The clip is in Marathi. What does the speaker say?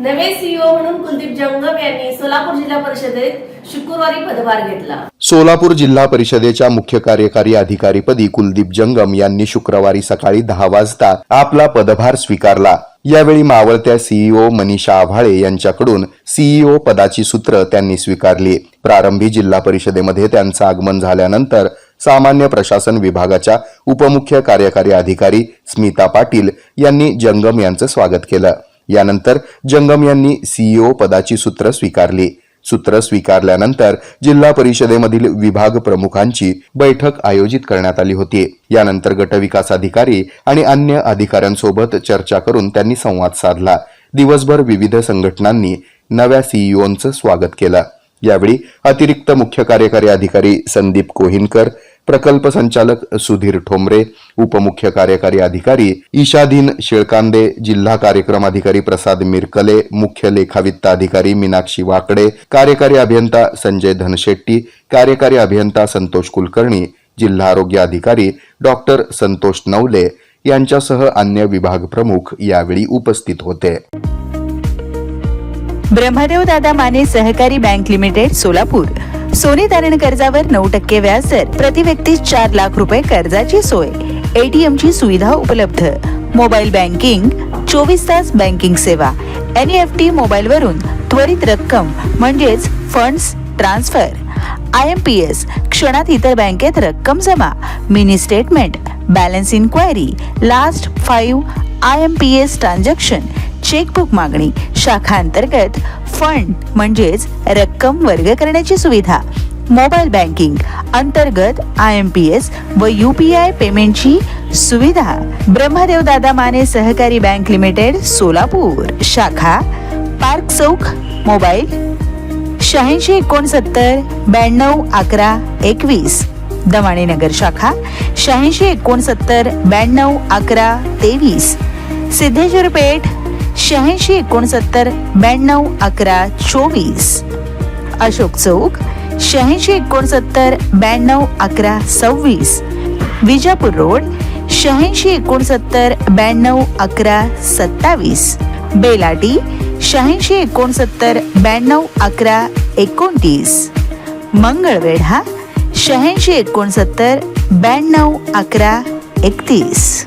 नवे सीईओ म्हणून कुलदीप जंगम यांनी सोलापूर जिल्हा परिषदेत शुक्रवारी पदभार घेतला. सोलापूर जिल्हा परिषदेच्या मुख्य कार्यकारी अधिकारीपदी कुलदीप जंगम यांनी शुक्रवारी सकाळी दहा वाजता आपला पदभार स्वीकारला. यावेळी मावळत्या सीईओ मनीषा आव्हाळे यांच्याकडून सीईओ पदाची सूत्र त्यांनी स्वीकारली. प्रारंभी जिल्हा परिषदेमध्ये त्यांचं आगमन झाल्यानंतर सामान्य प्रशासन विभागाच्या उपमुख्य कार्यकारी अधिकारी स्मिता पाटील यांनी जंगम यांचं स्वागत केलं. यानंतर जंगम यांनी सीईओ पदाची सूत्र स्वीकारली. सूत्र स्वीकारल्यानंतर जिल्हा परिषदेमधील विभाग प्रमुखांची बैठक आयोजित करण्यात आली होती. यानंतर गटविकास अधिकारी आणि अन्य अधिकाऱ्यांसोबत चर्चा करून त्यांनी संवाद साधला. दिवसभर विविध संघटनांनी नव्या सीईओंचं स्वागत केलं. यावेळी अतिरिक्त मुख्य कार्यकारी अधिकारी संदीप कोहिनकर प्रकल्प संचालक सुधीर ठोंबरे उपमुख्य कार्यकारी अधिकारी ईशाधीन शेळकांदे जिल्हा कार्यक्रम अधिकारी प्रसाद मिरकले मुख्य लेखावित्त अधिकारी मीनाक्षी वाकडे कार्यकारी अभियंता संजय धनशेट्टी कार्यकारी अभियंता संतोष कुलकर्णी जिल्हा आरोग्य अधिकारी डॉक्टर संतोष नवले यांच्यासह अन्य विभाग प्रमुख यावेळी उपस्थित होते. ब्रह्मदेव दादा माने सहकारी बँक लिमिटेड सोलापूर. सोने तारण कर्जावर नऊ टक्के व्याजदर. प्रति व्यक्ती चार लाख रुपये कर्जाची सोय. एटीएम ची सुविधा उपलब्ध. मोबाईल बँकिंग चोवीस तास बँकिंग सेवा. एनईएफटी मोबाईल वरून त्वरित रक्कम म्हणजेच funds transfer I M P S क्षणात इतर बँकेत रक्कम जमा. Mini statement balance enquiry last five I M P S transaction chequebook मागणी. शाखा अंतर्गत फंड म्हणजेच रक्कम वर्ग करण्याची सुविधा. मोबाईल बँकिंग अंतर्गत आय एम पी एस व यू पी आय पेमेंटची सुविधा. ब्रह्मदेव दादा माने सहकारी बँक लिमिटेड सोलापूर. शाखा पार्क चौक मोबाईल शहाऐंशी एकोणसत्तर ब्याण्णव अकरा एकवीस. दमाणीनगर शाखा शहाऐंशी एकोणसत्तर ब्याण्णव अकरा तेवीस. सिद्धेश्वर पेठ शहाऐंशी एकोणसत्तर ब्याण्णव अकरा चोवीस. अशोक चौक शहाऐंशी एकोणसत्तर ब्याण्णव अकरा सव्वीस. विजापूर रोड शहाऐंशी एकोणसत्तर ब्याण्णव अकरा सत्तावीस. बेलाटी शहाऐंशी एकोणसत्तर ब्याण्णव अकरा एकोणतीस. मंगळवेढा शहाऐंशी एकोणसत्तर ब्याण्णव अकरा एकतीस.